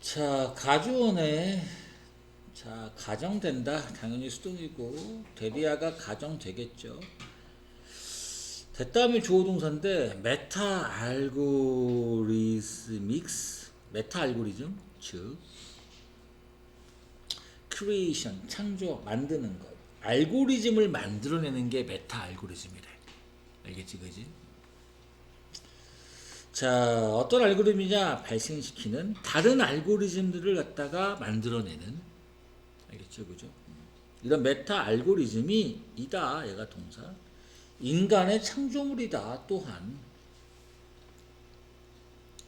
자, 가주원에 자, 가정된다. 당연히 수동이고 데리아가 가정되겠죠. 됐다면 주어 동사인데 메타 알고리스믹스 메타 알고리즘 즉 크리에이션 창조 만드는 것 알고리즘을 만들어내는 게 메타 알고리즘이래 알겠지 그지 자 어떤 알고리즘이냐? 발생시키는 다른 알고리즘들을 갖다가 만들어내는. 알겠죠? 그죠? 이런 메타 알고리즘이 이다 얘가 동사. 인간의 창조물이다 또한.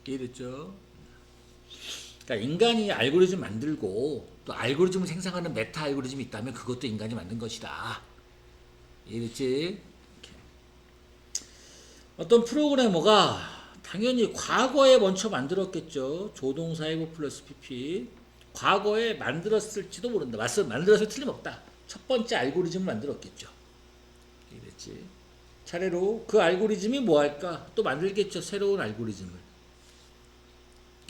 이해됐죠? 그러니까 인간이 알고리즘 만들고 또 알고리즘을 생성하는 메타 알고리즘이 있다면 그것도 인간이 만든 것이다. 이해됐지? 어떤 프로그래머가 당연히 과거에 먼저 만들었겠죠. 조동사 해부 플러스 PP. 과거에 만들었을지도 모른다. 맞서 만들어서 틀림없다. 첫 번째 알고리즘을 만들었겠죠. 이해됐지? 차례로 그 알고리즘이 뭐 할까? 또 만들겠죠. 새로운 알고리즘을.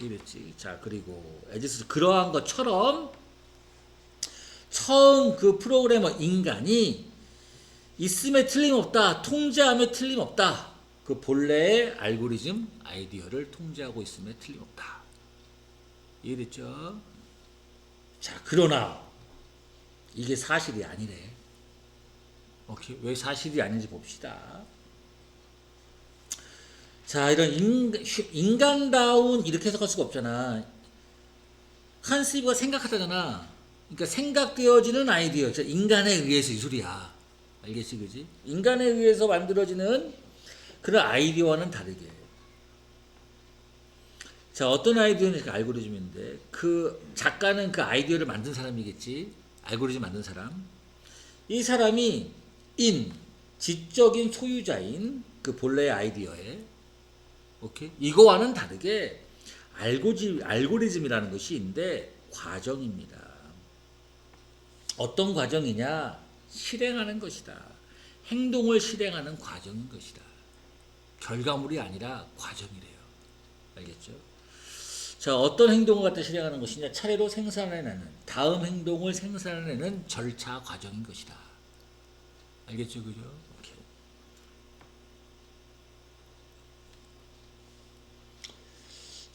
이랬지. 자, 그리고 에지스 그러한 것처럼 처음 그 프로그래머 인간이 있음에 틀림없다. 통제함에 틀림없다. 그 본래의 알고리즘 아이디어를 통제하고 있음에 틀림없다. 이해됐죠? 자, 그러나 이게 사실이 아니래. 오케이. 왜 사실이 아닌지 봅시다. 자, 이런 인간, 인간다운 이렇게 해석할 수가 없잖아. 한스이브가 생각하다잖아. 그러니까 생각되어지는 아이디어, 즉 인간에 의해서 이 소리야. 알겠지, 그지? 인간에 의해서 만들어지는 그런 아이디어와는 다르게. 자, 어떤 아이디어는 그 알고리즘인데, 그 작가는 그 아이디어를 만든 사람이겠지. 알고리즘 만든 사람. 이 사람이 인, 지적인 소유자인 그 본래의 아이디어에 오케이? 이거와는 다르게 알고지, 알고리즘이라는 것이 있는데 과정입니다. 어떤 과정이냐? 실행하는 것이다. 행동을 실행하는 과정인 것이다. 결과물이 아니라 과정이래요. 알겠죠? 자, 어떤 행동을 갖다 실행하는 것이냐? 차례로 생산해내는, 다음 행동을 생산해내는 절차 과정인 것이다. 알겠죠? 그죠?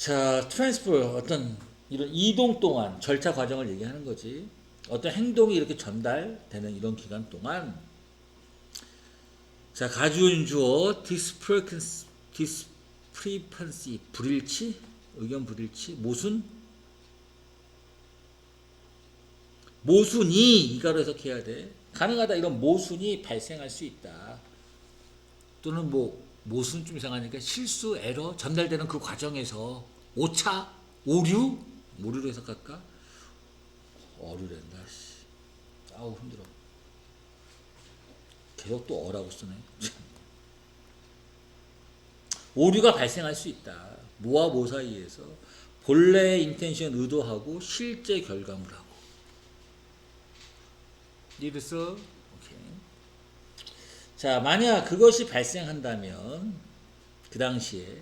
자, 트랜스퍼 어떤 이런 이동 동안 절차 과정을 얘기하는 거지. 어떤 행동이 이렇게 전달되는 이런 기간 동안 자, 가주인 주어 디스프리펀시 불일치 의견 불일치 모순 모순이 이가로 해석해야 돼. 가능하다 이런 모순이 발생할 수 있다. 또는 뭐 모순 좀 이상하니까 실수, 에러 전달되는 그 과정에서 오차, 오류, 오류로 해석할까? 어류랜다. 씨. 아우 힘들어. 계속 또 어라고 쓰네. 오류가 발생할 수 있다. 뭐와 뭐 사이에서 본래의 인텐션 의도하고 실제 결과물하고. 이래서 오케이. 자, 만약 그것이 발생한다면 그 당시에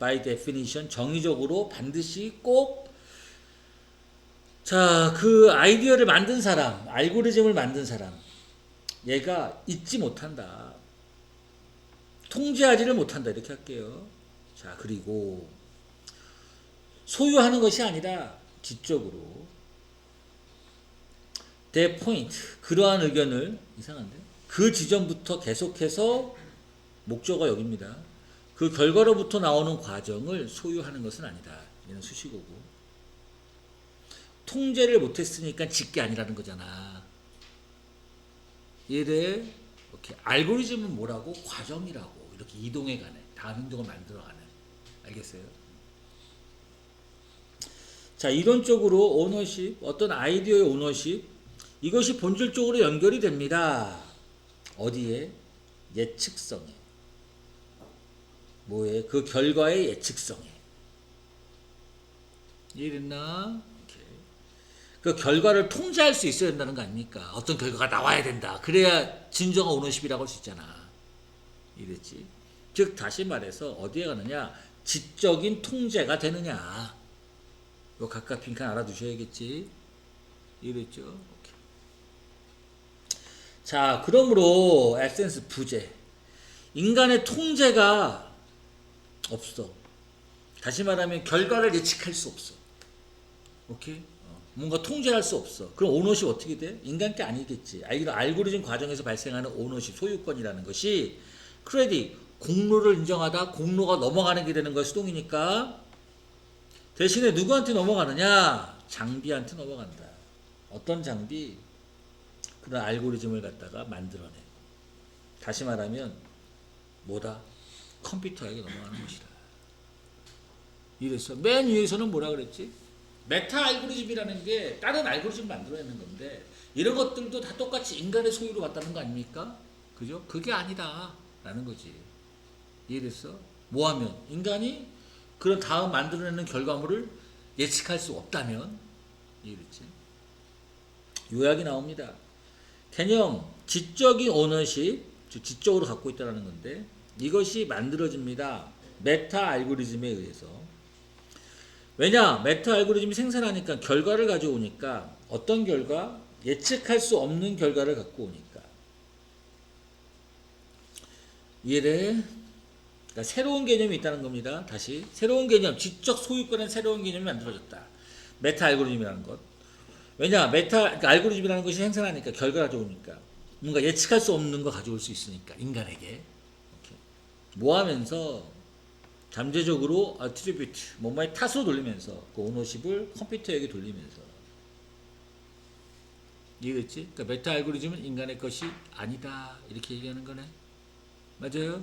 by definition 정의적으로 반드시 꼭 자, 그 아이디어를 만든 사람, 알고리즘을 만든 사람 얘가 잊지 못한다. 통제하지를 못한다. 이렇게 할게요. 자, 그리고 소유하는 것이 아니라 지적으로 대 포인트 그러한 의견을 이상한데 그 지점부터 계속해서 목적어 여기입니다. 그 결과로부터 나오는 과정을 소유하는 것은 아니다. 얘는 수식어고 통제를 못했으니까 짓게 아니라는 거잖아. 얘를 이렇게 알고리즘은 뭐라고 과정이라고 이렇게 이동해가는 다음 행동을 만들어가는 알겠어요? 자 이론적으로 오너십 어떤 아이디어의 오너십 이것이 본질적으로 연결이 됩니다. 어디에? 예측성에. 뭐에? 그 결과의 예측성에. 이해됐나? 그 결과를 통제할 수 있어야 된다는 거 아닙니까? 어떤 결과가 나와야 된다. 그래야 진정한 오너십이라고 할 수 있잖아. 이랬지. 즉 다시 말해서 어디에 가느냐? 지적인 통제가 되느냐. 요 각각 빈칸 알아두셔야겠지. 이랬죠. 자, 그러므로 에센스 부재. 인간의 통제가 없어. 다시 말하면 결과를 예측할 수 없어. 오케이? 어, 뭔가 통제할 수 없어. 그럼 오너십 어떻게 돼? 인간 게 아니겠지. 아, 이런 알고리즘 과정에서 발생하는 오너십, 소유권이라는 것이 크레딧, 공로를 인정하다 공로가 넘어가는 게 되는 거야, 수동이니까. 대신에 누구한테 넘어가느냐? 장비한테 넘어간다. 어떤 장비? 그런 알고리즘을 갖다가 만들어내. 다시 말하면 뭐다? 컴퓨터에게 넘어가는 것이다. 이랬어. 맨 위에서는 뭐라 그랬지? 메타 알고리즘이라는 게 다른 알고리즘 만들어내는 건데 이런 것들도 다 똑같이 인간의 소유로 왔다는 거 아닙니까? 그죠? 그게 아니다. 라는 거지. 이해됐어? 뭐하면? 인간이 그런 다음 만들어내는 결과물을 예측할 수 없다면 이해됐지? 요약이 나옵니다. 개념, 지적인 오너십, 즉 지적으로 갖고 있다는 건데 이것이 만들어집니다. 메타 알고리즘에 의해서. 왜냐? 메타 알고리즘이 생산하니까 결과를 가져오니까 어떤 결과? 예측할 수 없는 결과를 갖고 오니까. 이해돼? 그러니까 새로운 개념이 있다는 겁니다. 다시 새로운 개념, 지적 소유권의 새로운 개념이 만들어졌다. 메타 알고리즘이라는 것. 왜냐? 메타 그러니까 알고리즘이라는 것이 생산하니까 결과가 가져오니까 뭔가 예측할 수 없는 거 가져올 수 있으니까 인간에게 이렇게 모하면서 잠재적으로 attribute 뭐뭐의 탓으로 돌리면서 그 오너십을 컴퓨터에게 돌리면서 이해됐지? 그러니까 메타 알고리즘은 인간의 것이 아니다 이렇게 얘기하는 거네. 맞아요?